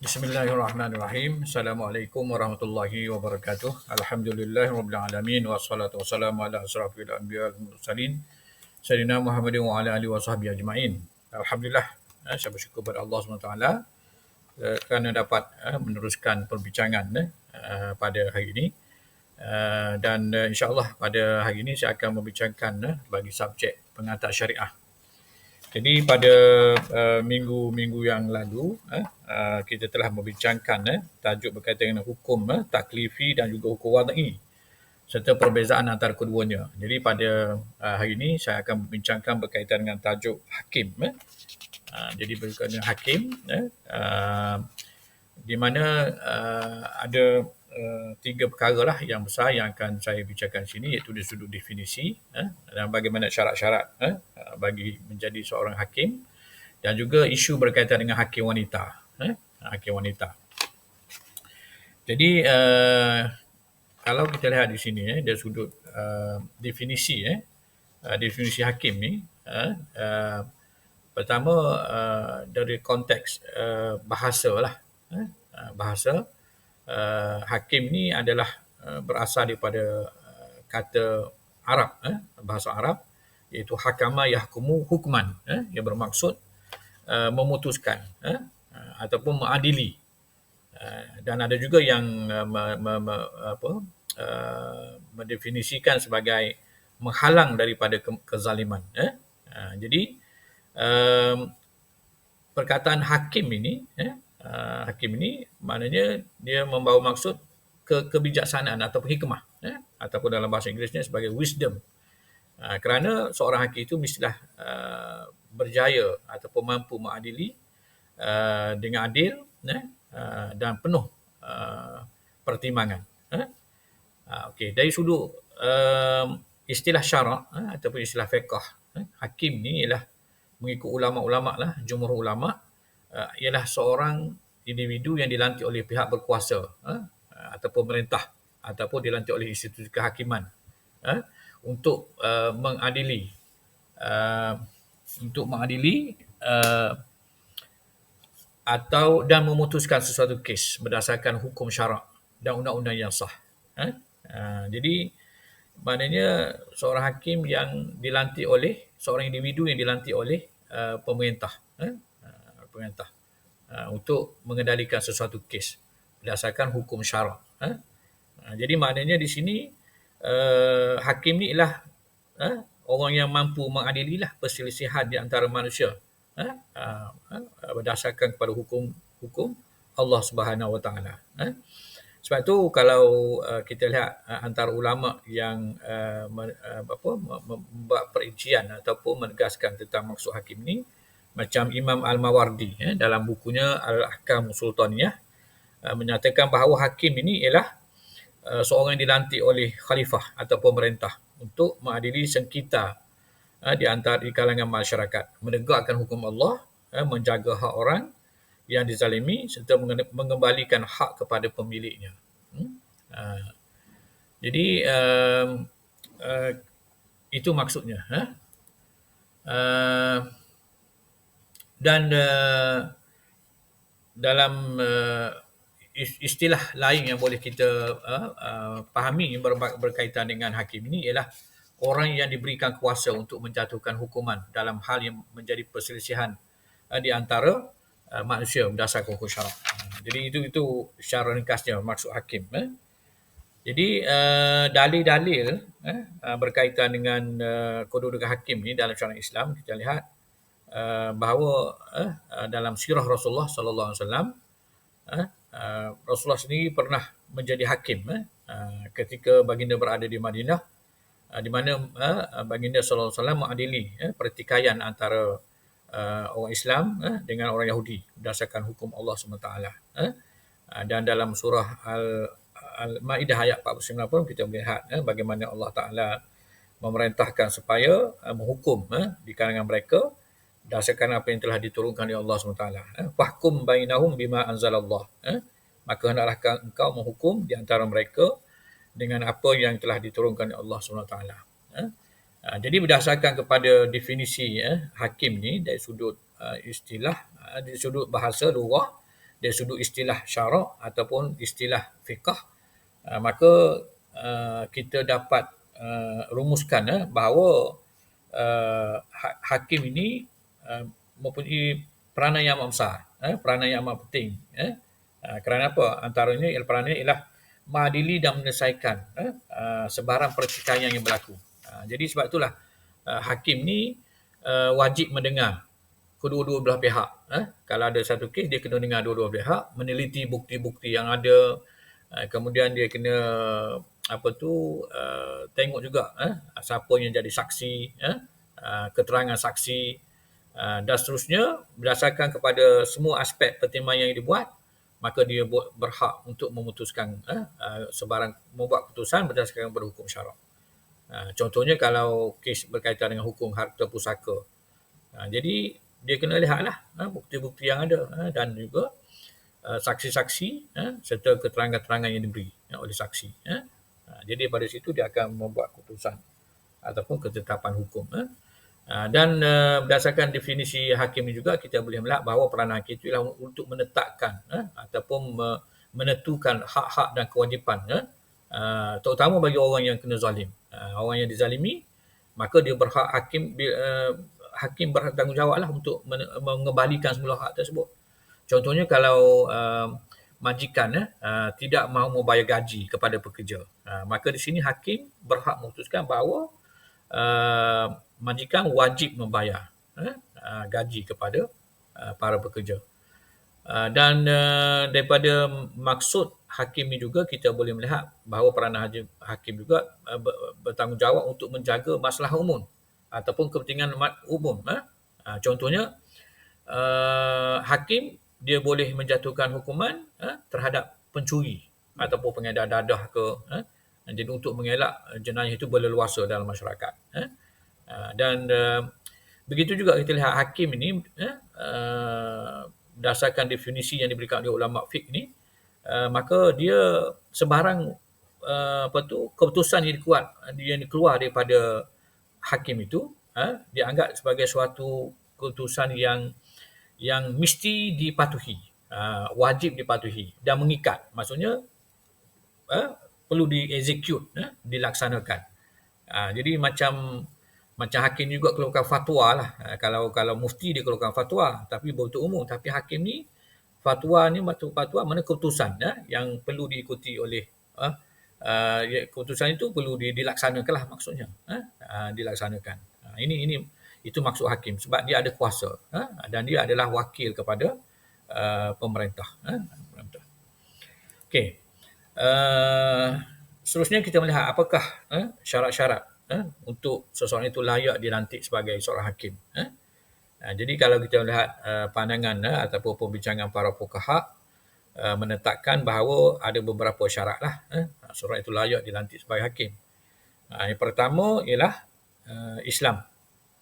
Bismillahirrahmanirrahim. Assalamualaikum warahmatullahi wabarakatuh. Alhamdulillahirrabbilalamin. Wassalatu wassalamu ala asrafil anbiya wal mursalin. Sayyidina Muhammadin wa ala alihi wa sahbihi ajma'in. Alhamdulillah. Eh, saya bersyukur kepada Allah SWT eh, kerana dapat eh, meneruskan perbincangan eh, eh, pada hari ini. Uh, dan uh, insyaAllah pada hari ini saya akan membincangkan uh, bagi subjek pengantar syariah. Jadi pada uh, minggu-minggu yang lalu uh, uh, kita telah membincangkan uh, tajuk berkaitan dengan hukum uh, taklifi dan juga hukum wadai serta perbezaan antara keduanya. Jadi pada uh, hari ini saya akan membincangkan berkaitan dengan tajuk hakim. Uh. Uh, jadi berkaitan dengan hakim uh, uh, di mana uh, ada uh, tiga perkara lah yang besar yang akan saya bicarakan sini iaitu dari sudut definisi eh, dan bagaimana syarat-syarat eh, bagi menjadi seorang hakim dan juga isu berkaitan dengan hakim wanita. Eh, hakim wanita. Jadi uh, kalau kita lihat di sini eh, dari sudut uh, definisi eh, uh, definisi hakim ni uh, uh, pertama uh, dari konteks uh, bahasa lah eh, bahasa uh, hakim ni adalah uh, berasal daripada uh, kata Arab, eh, bahasa Arab iaitu hakama yahkumu hukman eh, yang bermaksud uh, memutuskan eh, ataupun mengadili uh, dan ada juga yang uh, me, me, me, apa, uh, mendefinisikan sebagai menghalang daripada ke- kezaliman eh. uh, jadi um, perkataan hakim ini eh, uh, hakim ini maknanya dia membawa maksud ke kebijaksanaan ataupun hikmah eh? ataupun dalam bahasa Inggerisnya sebagai wisdom uh, kerana seorang hakim itu mestilah uh, berjaya ataupun mampu mengadili uh, dengan adil uh, dan penuh uh, pertimbangan uh, okay. dari sudut uh, istilah syarak eh? ataupun istilah fiqah hakim ni ialah mengikut ulama-ulama lah jumhur ulama uh, ialah seorang individu yang dilantik oleh pihak berkuasa uh, ataupun pemerintah ataupun dilantik oleh institusi kehakiman uh, untuk uh, mengadili uh, untuk mengadili uh, atau dan memutuskan sesuatu kes berdasarkan hukum syarak dan undang-undang yang sah. Uh, uh, jadi maknanya seorang hakim yang dilantik oleh seorang individu yang dilantik oleh uh, pemerintah. Uh, pemerintah uh, untuk mengendalikan sesuatu kes berdasarkan hukum syarak. Uh. Uh, jadi maknanya di sini uh, hakim ni ialah uh, orang yang mampu mengadili lah perselisihan di antara manusia uh, uh, berdasarkan kepada hukum hukum Allah Subhanahu Wa Taala. Sebab tu kalau uh, kita lihat uh, antara ulama yang uh, uh, apa membuat perincian ataupun menegaskan tentang maksud hakim ni macam Imam Al-Mawardi eh, dalam bukunya Al-Ahkam Sultaniyah uh, menyatakan bahawa hakim ini ialah uh, seorang yang dilantik oleh khalifah atau pemerintah untuk mengadili sengketa uh, di antara di kalangan masyarakat, menegakkan hukum Allah, uh, menjaga hak orang yang dizalimi serta mengembalikan hak kepada pemiliknya. Hmm? Uh, jadi uh, uh, itu maksudnya. Uh, uh, dan uh, dalam uh, istilah lain yang boleh kita uh, uh, fahami ber- berkaitan dengan hakim ini ialah orang yang diberikan kuasa untuk menjatuhkan hukuman dalam hal yang menjadi perselisihan uh, di antara uh, manusia berdasarkan hukum syarak. Uh, jadi itu itu secara ringkasnya maksud hakim. Eh. Jadi uh, dalil-dalil eh, uh, berkaitan dengan uh, kedudukan hakim ini dalam syariat Islam kita lihat uh, bahawa uh, dalam sirah Rasulullah sallallahu alaihi wasallam uh, Rasulullah sendiri pernah menjadi hakim uh, uh, ketika baginda berada di Madinah uh, di mana uh, baginda sallallahu alaihi wasallam mengadili uh, pertikaian antara uh, orang Islam uh, dengan orang Yahudi berdasarkan hukum Allah SWT. Uh, dan dalam surah Al Al-Maidah ayat 49 pun kita melihat uh, bagaimana Allah Taala memerintahkan supaya uh, menghukum uh, di kalangan mereka berdasarkan apa yang telah diturunkan oleh Allah SWT. Eh, Fahkum bainahum bima anzalallah. Eh, maka hendaklah engkau menghukum di antara mereka dengan apa yang telah diturunkan oleh Allah SWT. Eh, uh, jadi berdasarkan kepada definisi eh, hakim ni dari sudut uh, istilah, uh, dari sudut bahasa luar, dari sudut istilah syarak ataupun istilah fiqah uh, maka uh, kita dapat uh, rumuskan uh, bahawa uh, hakim ini uh, mempunyai peranan yang amat besar, uh, peranan yang amat penting. Uh, uh, kerana apa? Antaranya peranan ialah mengadili dan menyelesaikan uh, uh, sebarang pertikaian yang berlaku. Uh, jadi sebab itulah hakim ni uh, wajib mendengar kedua-dua belah pihak. Eh? Kalau ada satu kes, dia kena dengar dua-dua pihak, meneliti bukti-bukti yang ada, uh, kemudian dia kena apa tu tengok juga eh, siapa yang jadi saksi, eh, keterangan saksi uh, dan seterusnya berdasarkan kepada semua aspek pertimbangan yang dibuat, maka dia berhak untuk memutuskan eh, uh, sebarang membuat keputusan berdasarkan berhukum syarak. Uh, contohnya kalau kes berkaitan dengan hukum harta pusaka. Uh, jadi dia kena lihatlah ha, bukti-bukti yang ada ha, dan juga uh, saksi-saksi ha, serta keterangan-keterangan yang diberi ha, oleh saksi. Ha, jadi pada situ dia akan membuat keputusan ataupun ketetapan hukum. Ha. Ha, dan uh, berdasarkan definisi hakim ini juga kita boleh melihat bahawa peranan hakim itu ialah untuk menetapkan ha, ataupun me- menentukan hak-hak dan kewajipan ha, uh, terutama bagi orang yang kena zalim. Uh, orang yang dizalimi maka dia berhak hakim uh, hakim bertanggungjawab lah untuk mengembalikan semula hak tersebut. Contohnya kalau uh, majikan uh, tidak mahu membayar gaji kepada pekerja, uh, maka di sini hakim berhak memutuskan bahawa uh, majikan wajib membayar eh, uh, gaji kepada uh, para pekerja. Uh, dan uh, daripada maksud hakim ini juga kita boleh melihat bahawa peranan hakim juga uh, bertanggungjawab untuk menjaga masalah umum ataupun kepentingan umum. Eh? contohnya, uh, hakim dia boleh menjatuhkan hukuman eh, terhadap pencuri ataupun pengedar dadah ke. Eh? Jadi untuk mengelak jenayah itu berleluasa dalam masyarakat. Eh? Uh, dan uh, begitu juga kita lihat hakim ini, eh, uh, berdasarkan definisi yang diberikan oleh ulama fiqh ini, uh, maka dia sebarang uh, apa tu keputusan yang dikuat yang keluar daripada hakim itu ha, dianggap sebagai suatu keputusan yang yang mesti dipatuhi, ha, wajib dipatuhi dan mengikat. Maksudnya perlu diexecute, ha, dilaksanakan. Ha, jadi macam macam hakim juga keluarkan fatwa lah. Ha, kalau kalau mufti dia keluarkan fatwa tapi beruntuk umum. Tapi hakim ni fatwa ni fatwa mana keputusan ya, yang perlu diikuti oleh ha, uh, ya, keputusan itu perlu dilaksanakan lah maksudnya uh, dilaksanakan uh, ini ini itu maksud hakim sebab dia ada kuasa uh, dan dia adalah wakil kepada uh, pemerintah uh, okey uh, seterusnya kita melihat apakah uh, syarat-syarat uh, untuk seseorang itu layak dilantik sebagai seorang hakim uh. Uh, jadi kalau kita melihat uh, pandangan uh, ataupun pembincangan para fuqaha uh, menetapkan bahawa ada beberapa syarat lah uh, seorang itu layak dilantik sebagai hakim. Uh, yang pertama ialah uh, Islam.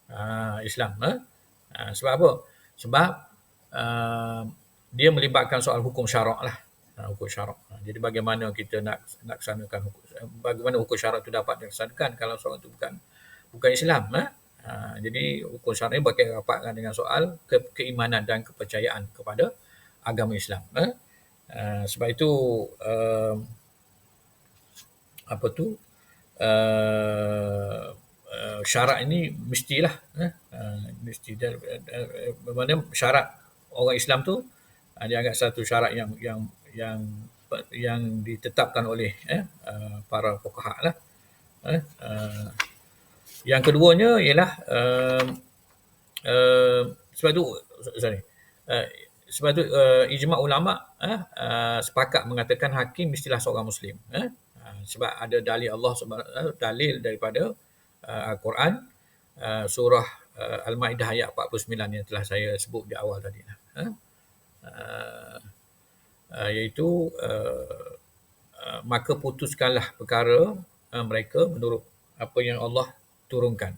Uh, Islam. Uh. Uh, sebab apa? Sebab uh, dia melibatkan soal hukum syarak lah. Uh, hukum syarak. Uh, jadi bagaimana kita nak nak laksanakan hukum, bagaimana hukum syarak itu dapat dilaksanakan kalau seorang itu bukan bukan Islam. Uh. Uh, jadi hukum syarak ini berkaitan rapat dengan soal ke, keimanan dan kepercayaan kepada agama Islam. Uh. Uh, sebab itu uh, apa tu uh, uh, syarat ini mestilah eh, uh, mesti dan uh, mana syarat orang Islam tu uh, dia agak satu syarat yang yang yang yang ditetapkan oleh eh, uh, para fuqaha lah. Eh, uh, yang keduanya ialah uh, uh, sebab tu sorry. Uh, sebab tu uh, ijma ulama uh, uh, sepakat mengatakan hakim mestilah seorang muslim. Uh, sebab ada dalil Allah Subhanahu dalil daripada uh, Al-Quran uh, surah uh, Al-Maidah ayat 49 yang telah saya sebut di awal tadi lah. Uh, uh, iaitu uh, uh, maka putuskanlah perkara uh, mereka menurut apa yang Allah turunkan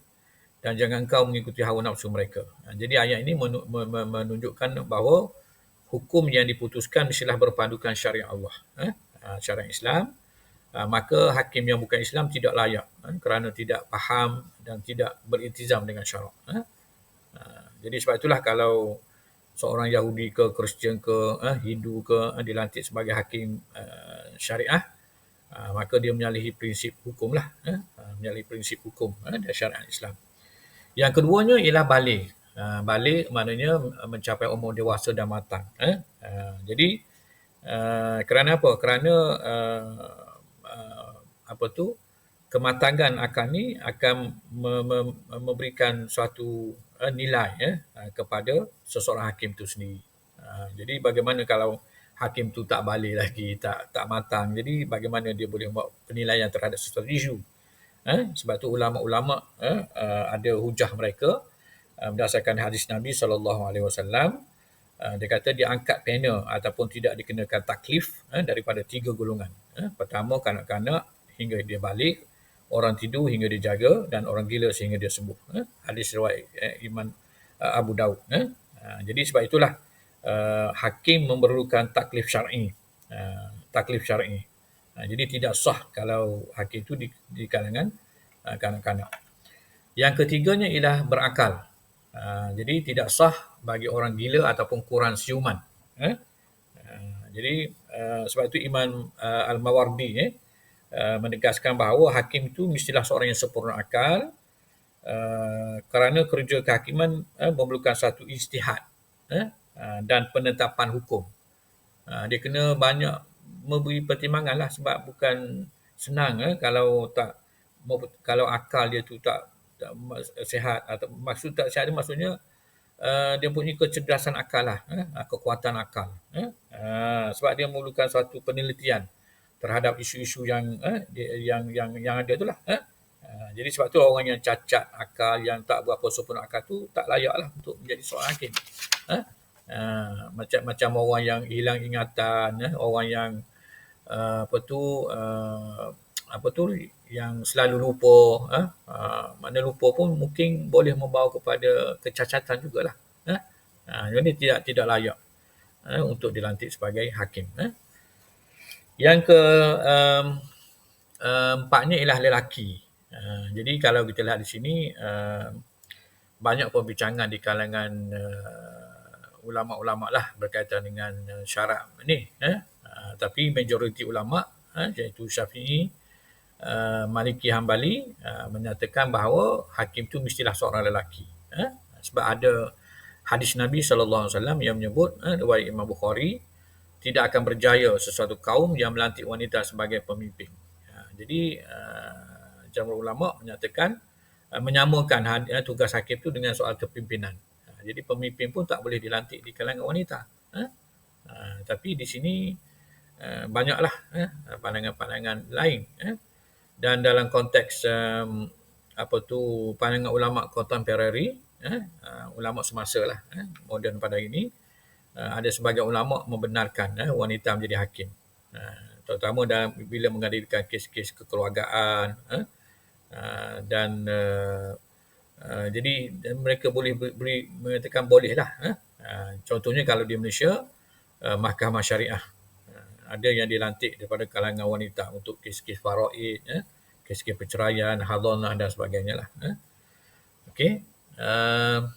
dan jangan kau mengikuti hawa nafsu mereka. Jadi ayat ini menunjukkan bahawa hukum yang diputuskan mestilah berpandukan syariat Allah. Uh, syariat Islam maka hakim yang bukan Islam tidak layak uh, kerana tidak faham dan tidak beriltizam dengan syarak. Uh, jadi sebab itulah kalau seorang Yahudi ke Kristian ke uh, Hindu ke uh, dilantik sebagai hakim uh, syariah uh, maka dia menyalahi prinsip hukum lah uh, menyalahi prinsip hukum uh, dan syariat Islam. Yang keduanya ialah balik. Uh, balik maknanya mencapai umur dewasa dan matang uh, uh, jadi uh, kerana apa? Kerana uh, uh, apa tu? Kematangan akal ni akan me- me- memberikan suatu uh, nilai ya uh, kepada seseorang hakim itu sendiri. Uh, jadi bagaimana kalau hakim tu tak balik lagi, tak tak matang. Jadi bagaimana dia boleh buat penilaian terhadap sesuatu isu? Uh, sebab tu ulama-ulama uh, uh, ada hujah mereka uh, berdasarkan hadis Nabi alaihi wasallam dia kata dia angkat panel ataupun tidak dikenakan taklif uh, daripada tiga golongan. Uh, pertama kanak-kanak hingga dia balik orang tidur hingga dia jaga dan orang gila sehingga dia sembuh. Eh? Hadis riwayat eh, Imam uh, Abu Daud. Eh? Uh, jadi sebab itulah uh, hakim memerlukan taklif syar'i. Uh, taklif syar'i. Uh, jadi tidak sah kalau hakim itu di, di kalangan uh, kanak-kanak. Yang ketiganya ialah berakal. Uh, jadi tidak sah bagi orang gila ataupun kurang siuman. Eh? Uh, jadi uh, sebab itu Imam uh, Al-Mawardi eh, Uh, menegaskan bahawa hakim itu mestilah seorang yang sempurna akal uh, kerana kerja kehakiman uh, memerlukan satu istihad uh, dan penetapan hukum. Uh, dia kena banyak memberi pertimbangan lah sebab bukan senang uh, kalau tak kalau akal dia tu tak, tak sehat atau maksud tak sehat maksudnya uh, dia punya kecerdasan akal lah, uh, kekuatan akal. Uh, uh, sebab dia memerlukan suatu penelitian terhadap isu-isu yang eh, yang yang yang ada itulah eh. Uh, jadi sebab tu orang yang cacat akal yang tak berapa sempurna akal tu tak layaklah untuk menjadi seorang hakim. Eh. Uh, macam macam orang yang hilang ingatan, eh, orang yang uh, apa tu apa tu yang selalu lupa, eh. mana lupa pun mungkin boleh membawa kepada kecacatan jugalah. Eh. Jadi tidak tidak layak eh, untuk dilantik sebagai hakim. Eh. Yang ke um, empatnya ialah lelaki. Uh, jadi kalau kita lihat di sini uh, banyak perbincangan di kalangan uh, ulama-ulama lah berkaitan dengan uh, syarat ni. Eh? Uh, tapi majoriti ulama uh, iaitu Syafi'i, uh, Maliki Hambali uh, menyatakan bahawa hakim itu mestilah seorang lelaki. Eh? Sebab ada hadis Nabi SAW yang menyebut, riwayat Imam Bukhari, tidak akan berjaya sesuatu kaum yang melantik wanita sebagai pemimpin. Ha, jadi uh, jamur ulama menyatakan uh, menyamakan had, uh, tugas hakim itu dengan soal kepimpinan. Uh, jadi pemimpin pun tak boleh dilantik di kalangan wanita. Uh, uh, tapi di sini uh, banyaklah uh, pandangan-pandangan lain. Uh, dan dalam konteks um, apa tu pandangan ulama contemporary, uh, uh, ulama semasa lah, uh, moden pada ini, ada sebagian ulama membenarkan uh, wanita menjadi hakim. Uh, terutama dalam bila mengadakan kes-kes kekeluargaan uh, uh, dan jadi mereka boleh beri mengatakan bolehlah uh, contohnya kalau di Malaysia mahkamah syariah ada yang dilantik daripada kalangan wanita untuk kes-kes faraid uh, kes-kes perceraian hadanah dan sebagainya lah uh. okey uh,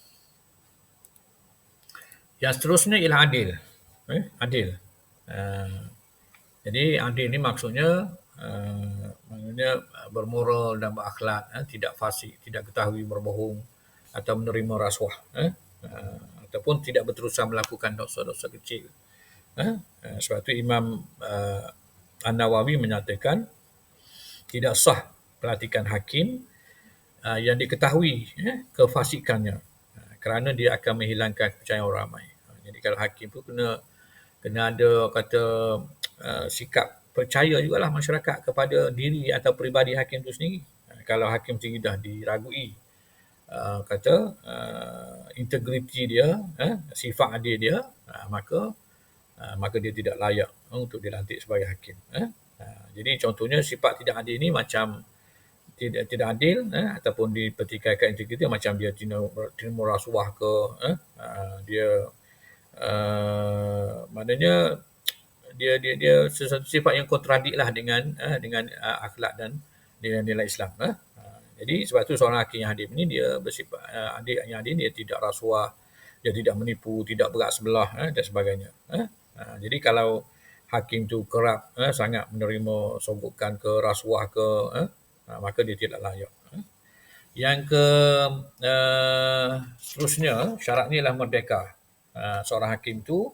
yang seterusnya ialah adil. Eh, adil. Uh, jadi adil ni maksudnya uh, maksudnya bermoral dan berakhlak, eh, tidak fasik, tidak ketahui berbohong atau menerima rasuah. Eh, uh, ataupun tidak berterusan melakukan dosa-dosa kecil. Eh, uh, sebab itu Imam uh, An-Nawawi menyatakan tidak sah pelantikan hakim uh, yang diketahui eh, kefasikannya kerana dia akan menghilangkan kepercayaan orang ramai. Jadi kalau hakim tu kena kena ada kata uh, sikap percaya jugalah masyarakat kepada diri atau peribadi hakim tu sendiri. Uh, kalau hakim sendiri dah diragui uh, kata uh, integriti dia, uh, sifat adil dia, uh, maka uh, maka dia tidak layak uh, untuk dilantik sebagai hakim. Uh. Uh, jadi contohnya sifat tidak adil ni macam tidak tidak adil eh, ataupun dipertikaikan integriti macam dia terima rasuah ke eh, uh, dia uh, maknanya dia dia dia sesuatu sifat yang kontradik lah dengan uh, dengan uh, akhlak dan dengan nilai Islam. Uh. Uh, jadi sebab tu seorang hakim yang hadir ini dia bersifat uh, adik yang hadir dia tidak rasuah, dia tidak menipu, tidak berat sebelah eh, dan sebagainya. Eh. Ha, jadi kalau hakim tu kerap eh, sangat menerima sogokan ke rasuah ke eh, ha, maka dia tidak layak. Eh. Yang ke uh, seterusnya syarat ni adalah merdeka. Uh, seorang hakim tu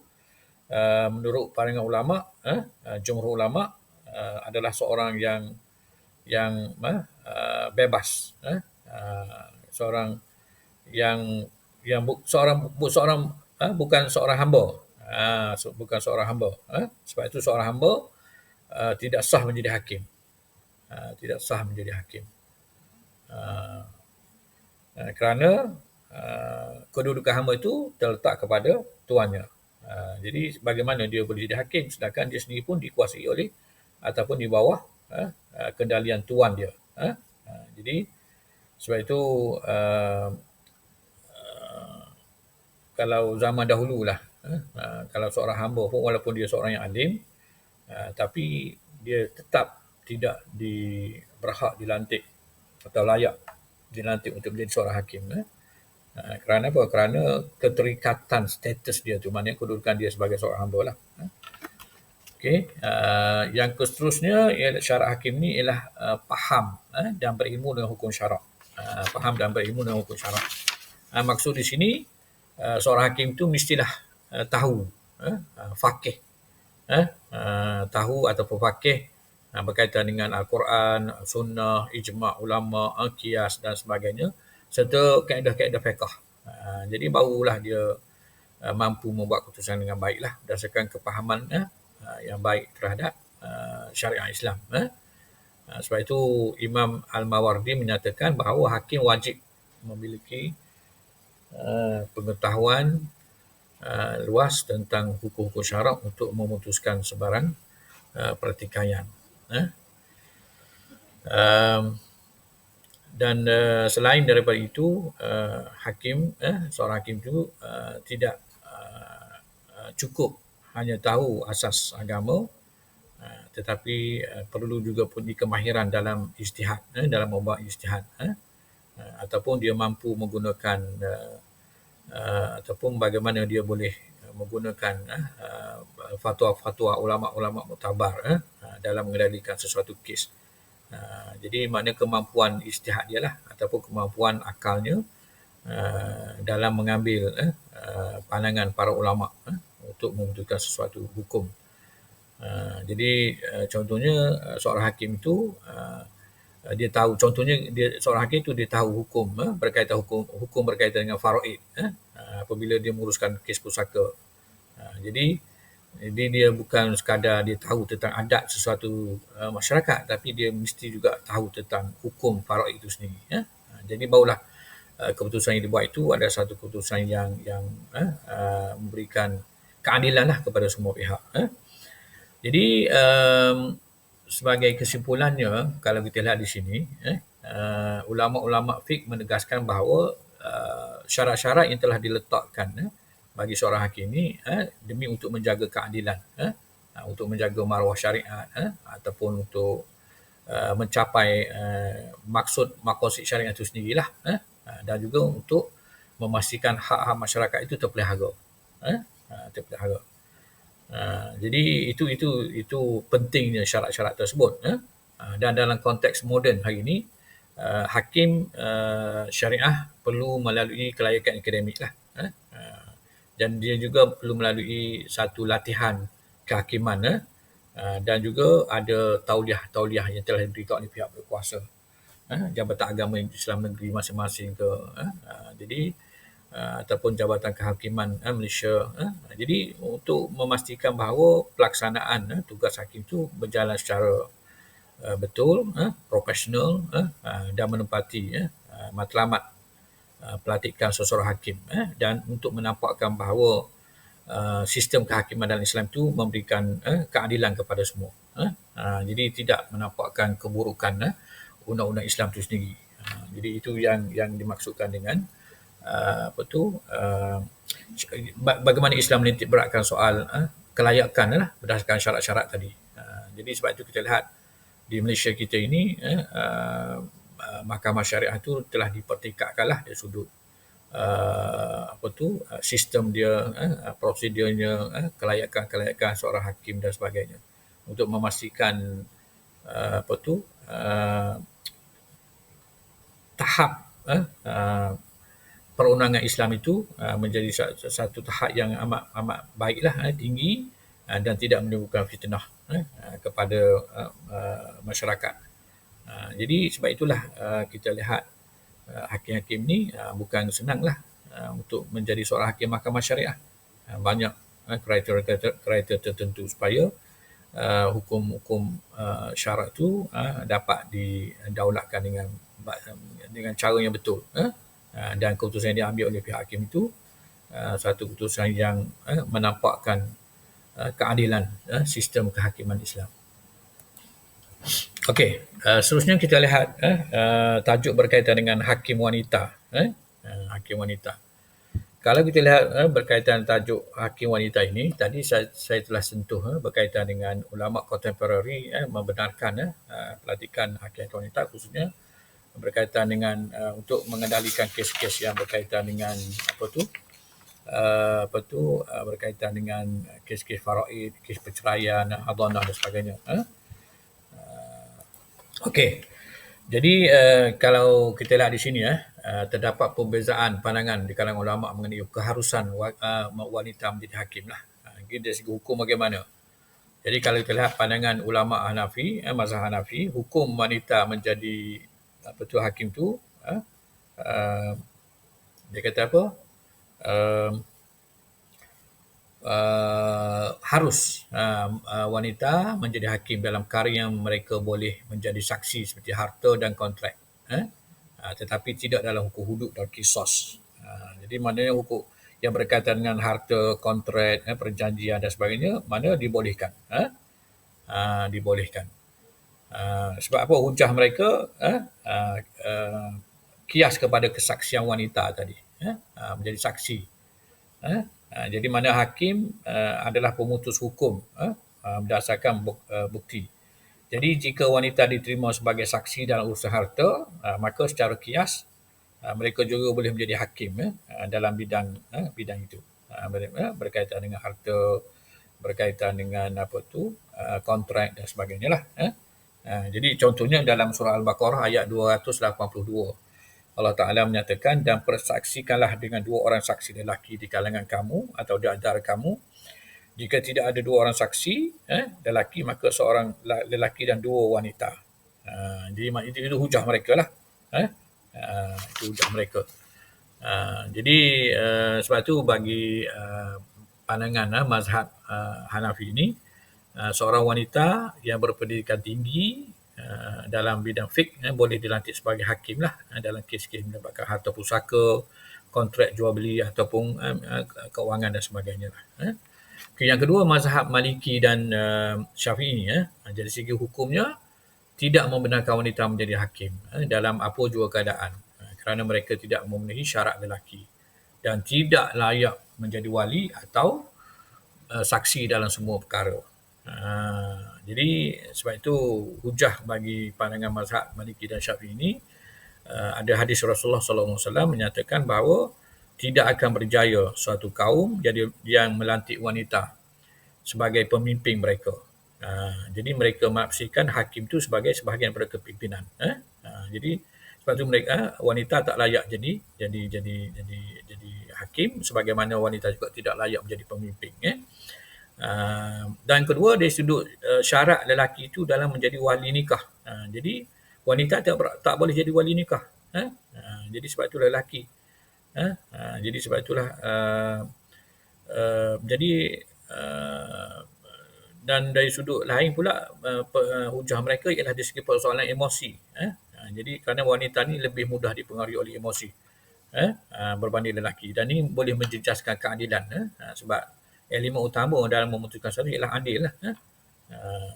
uh, menurut pandangan ulama, uh, jumhur ulama uh, adalah seorang yang yang uh, bebas, uh, uh, seorang yang yang bu, seorang bu, seorang uh, bukan seorang hamba, uh, bukan seorang hamba. Uh, sebab itu seorang hamba uh, tidak sah menjadi hakim, uh, tidak sah menjadi hakim. Uh, uh, kerana uh, kedudukan hamba itu terletak kepada tuannya. Uh, jadi bagaimana dia boleh jadi hakim sedangkan dia sendiri pun dikuasai oleh ataupun di bawah uh, uh, kendalian tuan dia. Uh, uh, jadi sebab itu uh, uh, kalau zaman dahulu lah uh, uh, kalau seorang hamba pun walaupun dia seorang yang alim uh, tapi dia tetap tidak di berhak dilantik atau layak dilantik untuk menjadi seorang hakim. Eh? Uh, kerana apa? Kerana keterikatan status dia tu, maknanya kedudukan dia sebagai seorang hamba lah. Eh? Okay. Uh, yang seterusnya ialah syarat hakim ni ialah uh, faham eh, dan berilmu dengan hukum syarak. Uh, faham dan berilmu dengan hukum syarak. Uh, maksud di sini, uh, seorang hakim tu mestilah uh, tahu, uh, uh, fakih. Uh, uh, tahu ataupun fakih uh, berkaitan dengan Al-Quran, Sunnah, Ijma' ulama, uh, kias dan sebagainya serta kaedah-kaedah fiqah. Uh, jadi barulah dia uh, mampu membuat keputusan dengan baiklah berdasarkan kepahaman uh, yang baik terhadap uh, syariat Islam. Uh, sebab itu Imam Al-Mawardi menyatakan bahawa hakim wajib memiliki uh, pengetahuan uh, luas tentang hukum-hukum syarak untuk memutuskan sebarang uh, pertikaian. Eh? Um, dan uh, selain daripada itu uh, hakim eh, seorang hakim itu uh, tidak uh, cukup hanya tahu asas agama uh, tetapi uh, perlu juga punya kemahiran dalam ijtihad eh, dalam membuat ijtihad eh, uh, ataupun dia mampu menggunakan uh, uh, ataupun bagaimana dia boleh menggunakan uh, fatwa-fatwa ulama-ulama mutabar uh, dalam mengendalikan sesuatu kes. Uh, jadi makna kemampuan istihad dia lah ataupun kemampuan akalnya uh, dalam mengambil uh, pandangan para ulama uh, untuk memutuskan sesuatu hukum. Uh, jadi uh, contohnya uh, seorang hakim itu uh, dia tahu contohnya dia seorang hakim itu dia tahu hukum uh, berkaitan hukum hukum berkaitan dengan faraid uh, apabila dia menguruskan kes pusaka. Uh, jadi jadi dia bukan sekadar dia tahu tentang adat sesuatu uh, masyarakat tapi dia mesti juga tahu tentang hukum faraid itu sendiri ya. Uh, jadi barulah uh, keputusan yang dibuat itu ada satu keputusan yang yang uh, uh, memberikan keadilan lah kepada semua pihak. Uh. Jadi um, sebagai kesimpulannya kalau kita lihat di sini eh, uh, ulama-ulama fiqh menegaskan bahawa uh, syarat-syarat yang telah diletakkan eh, bagi seorang hakim ini eh, demi untuk menjaga keadilan, eh, uh, untuk menjaga maruah syariat eh, ataupun untuk uh, mencapai uh, maksud makosid syariat itu sendirilah eh, uh, dan juga untuk memastikan hak-hak masyarakat itu terpelihara. Eh, uh, terpelihara. Uh, jadi itu itu itu pentingnya syarat-syarat tersebut. Eh? Uh, dan dalam konteks moden hari ini, uh, hakim uh, syariah perlu melalui kelayakan akademik lah. Eh? Dan dia juga perlu melalui satu latihan kehakiman eh? uh, dan juga ada tauliah-tauliah yang telah diberikan oleh pihak berkuasa eh? jabatan agama Islam negeri masing-masing ke eh? uh, jadi uh, ataupun jabatan kehakiman eh, Malaysia eh? jadi untuk memastikan bahawa pelaksanaan eh, tugas hakim itu berjalan secara uh, betul eh? profesional eh? dan menempati eh? matlamat Uh, pelantikan seseorang hakim eh, dan untuk menampakkan bahawa uh, sistem kehakiman dalam Islam itu memberikan eh, keadilan kepada semua. Eh. Uh, jadi tidak menampakkan keburukan eh, undang-undang Islam itu sendiri. Uh, jadi itu yang yang dimaksudkan dengan uh, apa tu uh, bagaimana Islam menitik beratkan soal uh, kelayakan lah berdasarkan syarat-syarat tadi. Uh, jadi sebab itu kita lihat di Malaysia kita ini eh, uh, Uh, mahkamah syariah itu telah dipertikatkanlah dari sudut uh, apa tu uh, sistem dia uh, prosedurnya uh, kelayakan-kelayakan seorang hakim dan sebagainya untuk memastikan uh, apa tu uh, tahap uh, uh, perundangan Islam itu uh, menjadi satu, satu tahap yang amat amat baiklah uh, tinggi uh, dan tidak menimbulkan fitnah uh, kepada uh, uh, masyarakat. Uh, jadi sebab itulah uh, kita lihat uh, hakim-hakim ni uh, bukan senanglah uh, untuk menjadi seorang hakim mahkamah syariah. Uh, banyak uh, kriteria-kriteria tertentu supaya uh, hukum-hukum uh, syarak itu uh, dapat didaulatkan dengan dengan cara yang betul. Uh, dan keputusan yang diambil oleh pihak hakim itu uh, satu keputusan yang uh, menampakkan uh, keadilan uh, sistem kehakiman Islam. Okey, uh, seterusnya kita lihat uh, uh, tajuk berkaitan dengan hakim wanita. Uh, uh, hakim wanita. Kalau kita lihat uh, berkaitan tajuk hakim wanita ini, tadi saya, saya telah sentuh uh, berkaitan dengan ulama kontemporari uh, membenarkan uh, pelantikan hakim wanita khususnya berkaitan dengan uh, untuk mengendalikan kes-kes yang berkaitan dengan apa tu uh, apa tu uh, berkaitan dengan kes-kes faraid, kes perceraian, hadanah dan sebagainya. Uh? Okey. Jadi uh, kalau kita lihat di sini uh, uh, terdapat perbezaan pandangan di kalangan ulama mengenai keharusan uh, wanita menjadi hakim lah. Uh, dari segi hukum bagaimana? Jadi kalau kita lihat pandangan ulama Hanafi, eh, mazhab Hanafi, hukum wanita menjadi apa tu hakim tu uh, uh, dia kata apa uh, uh, harus uh, uh, wanita menjadi hakim dalam perkara yang mereka boleh menjadi saksi seperti harta dan kontrak uh, uh, tetapi tidak dalam hukum hudud dan kisos uh, jadi maknanya hukum yang berkaitan dengan harta, kontrak, eh, perjanjian dan sebagainya, mana dibolehkan. Eh? Uh, dibolehkan. Uh, sebab apa hujah mereka uh, uh, uh, kias kepada kesaksian wanita tadi uh, uh, menjadi saksi uh, jadi mana hakim uh, adalah pemutus hukum uh, berdasarkan buk, bukti. Jadi jika wanita diterima sebagai saksi dalam urusan harta maka secara kias mereka juga boleh menjadi hakim uh, dalam bidang uh, bidang itu. Uh, berkaitan dengan harta berkaitan dengan apa tu kontrak dan sebagainya lah jadi contohnya dalam surah Al-Baqarah ayat 282. Allah Ta'ala menyatakan dan persaksikanlah dengan dua orang saksi lelaki di kalangan kamu atau di antara kamu. Jika tidak ada dua orang saksi eh, lelaki maka seorang lelaki dan dua wanita. Ha, jadi itu, itu hujah mereka lah. Eh? Ha, itu hujah mereka. Ha, jadi uh, sebab itu bagi uh, pandangan uh, mazhab uh, Hanafi ini, Uh, seorang wanita yang berpendidikan tinggi uh, dalam bidang fik uh, boleh dilantik sebagai hakim lah dalam kes-kes mendapatkan harta pusaka, kontrak jual beli ataupun keuangan dan sebagainya. Lah. Yang kedua mazhab Maliki dan Syafi'i ya. Jadi segi hukumnya tidak membenarkan wanita menjadi hakim dalam apa jua keadaan kerana mereka tidak memenuhi syarat lelaki dan tidak layak menjadi wali atau saksi dalam semua perkara. Ha, jadi sebab itu hujah bagi pandangan mazhab Maliki dan Syafi'i ini uh, ada hadis Rasulullah sallallahu alaihi wasallam menyatakan bahawa tidak akan berjaya suatu kaum jadi yang melantik wanita sebagai pemimpin mereka. Uh, jadi mereka menafsirkan hakim itu sebagai sebahagian daripada kepimpinan. Uh, uh, jadi sebab itu mereka wanita tak layak jadi jadi jadi jadi jadi hakim sebagaimana wanita juga tidak layak menjadi pemimpin. Eh. Uh, dan kedua dari sudut uh, syarat lelaki itu dalam menjadi wali nikah. Uh, jadi wanita tak tak boleh jadi wali nikah. Uh, uh, jadi sebab itu lelaki. Uh, uh, jadi sebab itulah uh, uh, jadi uh, dan dari sudut lain pula uh, uh, hujah mereka ialah dari segi persoalan emosi. Uh, uh, jadi kerana wanita ni lebih mudah dipengaruhi oleh emosi. Uh, uh, berbanding lelaki dan ini boleh menjejaskan keadilan uh, sebab elemen utama dalam memutuskan sesuatu ialah adil lah. Uh,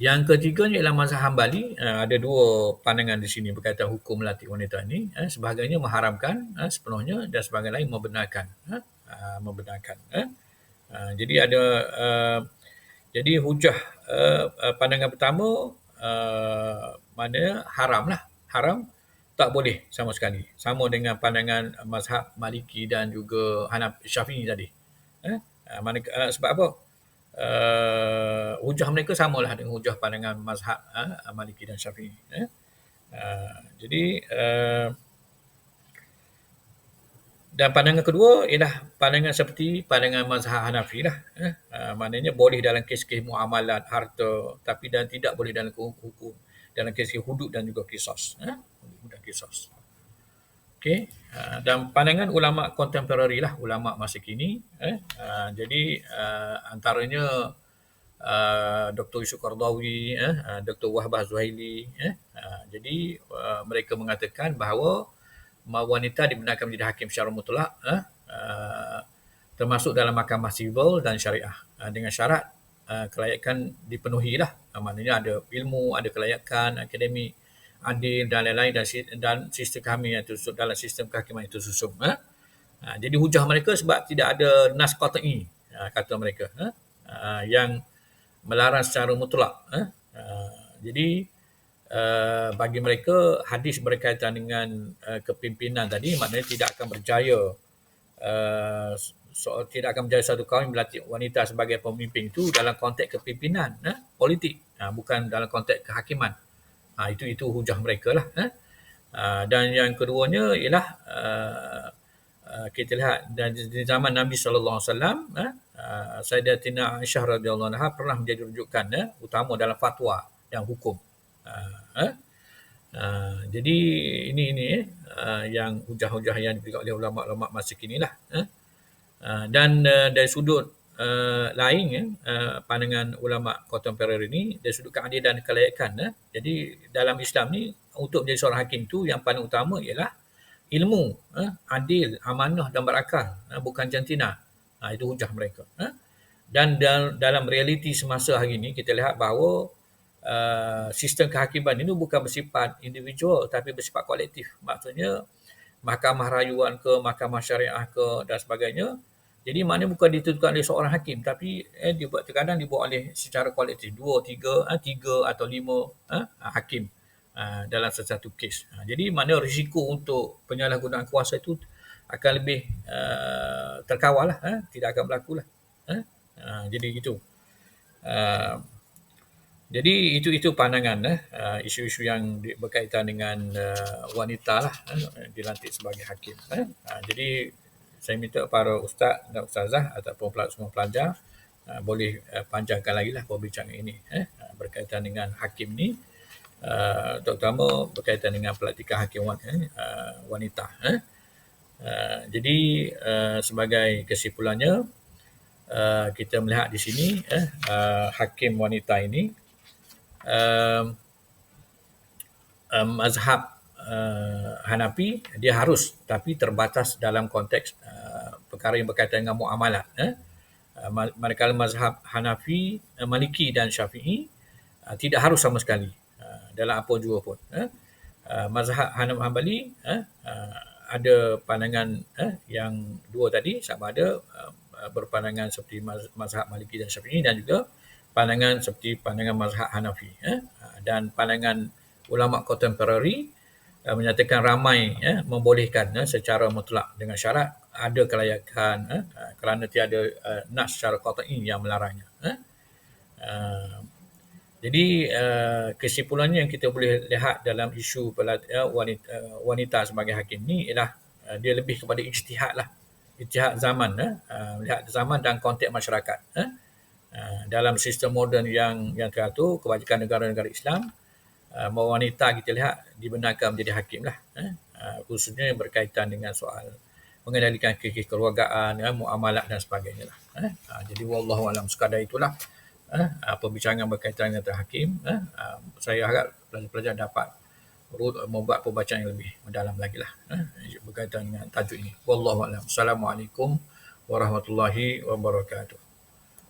yang ketiganya ialah mazhab Hambali. Uh, ada dua pandangan di sini berkaitan hukum melatih wanita ini. Uh, sebahagiannya mengharamkan uh, sepenuhnya dan sebahagian lain membenarkan. Uh, membenarkan. Jadi ada jadi hujah pandangan pertama mana haram lah. Haram tak boleh sama sekali. Sama dengan pandangan mazhab Maliki dan juga Hanaf Syafi'i tadi. Eh? Mana, uh, sebab apa? Uh, hujah mereka samalah dengan hujah pandangan mazhab uh, Maliki dan Syafi'i. Eh? Uh, jadi uh, dan pandangan kedua ialah pandangan seperti pandangan mazhab Hanafi lah. Eh? Uh, maknanya boleh dalam kes-kes muamalat, harta, tapi dan tidak boleh dalam hukum, dalam kes-kes hudud dan juga kisos. Eh? Dan kisos. Okay. Uh, dan pandangan ulama kontemporari lah, ulama masa kini. Eh? Uh, jadi uh, antaranya Dr. Yusuf Qardawi, eh? Dr. Wahbah Zuhaili. Eh? Jadi mereka mengatakan bahawa wanita dibenarkan menjadi hakim secara mutlak uh, termasuk dalam mahkamah sivil dan syariah dengan syarat kelayakan dipenuhi lah uh, maknanya ada ilmu, ada kelayakan, akademik adil dan lain-lain dan, dan sistem kami itu dalam sistem kehakiman itu susum uh. Uh, jadi hujah mereka sebab tidak ada nas qat'i uh, kata mereka uh, uh, yang melarang secara mutlak uh. Uh, jadi uh, bagi mereka hadis berkaitan dengan uh, kepimpinan tadi maknanya tidak akan berjaya uh, so, tidak akan berjaya satu kaum melatih wanita sebagai pemimpin itu dalam konteks kepimpinan uh, politik uh, bukan dalam konteks kehakiman uh, itu itu hujah mereka lah uh. Uh, dan yang keduanya ialah uh, kita lihat dan di zaman Nabi sallallahu alaihi wasallam uh, Sayyidatina Aisyah radhiyallahu anha pernah menjadi rujukan uh, utama dalam fatwa dan hukum Uh, uh, jadi ini ini uh, yang hujah-hujah yang diberikan oleh ulama-ulama masa kini lah. Uh, dan uh, dari sudut uh, lain uh, pandangan ulama kontemporer ini dari sudut keadilan dan kelayakan. Uh, jadi dalam Islam ni untuk menjadi seorang hakim tu yang paling utama ialah ilmu, uh, adil, amanah dan berakal, uh, bukan jantina. Uh, itu hujah mereka. Uh. Dan dalam realiti semasa hari ini kita lihat bahawa uh, sistem kehakiman ini bukan bersifat individual tapi bersifat kolektif. Maksudnya mahkamah rayuan ke, mahkamah syariah ke dan sebagainya. Jadi mana bukan ditentukan oleh seorang hakim tapi eh, dibuat terkadang dibuat oleh secara kolektif dua, tiga, eh, tiga atau lima eh, hakim eh, dalam satu kes. Ha, jadi mana risiko untuk penyalahgunaan kuasa itu akan lebih uh, terkawal lah, eh, tidak akan berlaku lah. Eh. Uh, jadi itu. Uh, jadi itu itu pandangan eh, uh, isu-isu yang berkaitan dengan uh, wanita lah eh, dilantik sebagai hakim. Eh. Jadi saya minta para ustaz dan ustazah ataupun semua pelajar uh, boleh uh, panjangkan lagi lah perbincangan ini eh, uh, berkaitan dengan hakim ni uh, terutama berkaitan dengan pelantikan hakim uh, wanita. Eh. Uh, jadi uh, sebagai kesimpulannya uh, kita melihat di sini eh, uh, hakim wanita ini uh, uh, mazhab uh, Hanafi dia harus tapi terbatas dalam konteks uh, perkara yang berkaitan dengan muamalat eh uh, manakala mazhab Hanafi uh, Maliki dan Syafi'i uh, tidak harus sama sekali uh, dalam apa jua pun eh uh, mazhab Hanafi Hanbali eh uh, ada pandangan eh, yang dua tadi sama ada uh, berpandangan seperti mazhab Maliki dan Syafi'i dan juga pandangan seperti pandangan mazhab Hanafi eh? dan pandangan ulama kontemporari eh, menyatakan ramai eh, membolehkan eh, secara mutlak dengan syarat ada kelayakan eh, kerana tiada eh, nas secara qat'i yang melarangnya eh? uh, jadi uh, kesimpulannya yang kita boleh lihat dalam isu pelat, uh, wanita, uh, wanita sebagai hakim ni ialah uh, dia lebih kepada ijtihad lah ijtihad zaman eh? uh, melihat zaman dan konteks masyarakat eh? Dalam sistem moden yang yang teratur kebanyakan negara-negara Islam uh, wanita kita lihat dibenarkan menjadi hakim lah eh? uh, khususnya yang berkaitan dengan soal mengendalikan kekeluargaan ya, muamalat dan sebagainya lah eh? uh, jadi wallahu alam sekadar itulah eh? uh, perbincangan berkaitan dengan hakim eh? uh, saya harap pelajar-pelajar dapat membuat pembacaan yang lebih mendalam lagi lah eh? berkaitan dengan tajuk ini wallahu alam assalamualaikum warahmatullahi wabarakatuh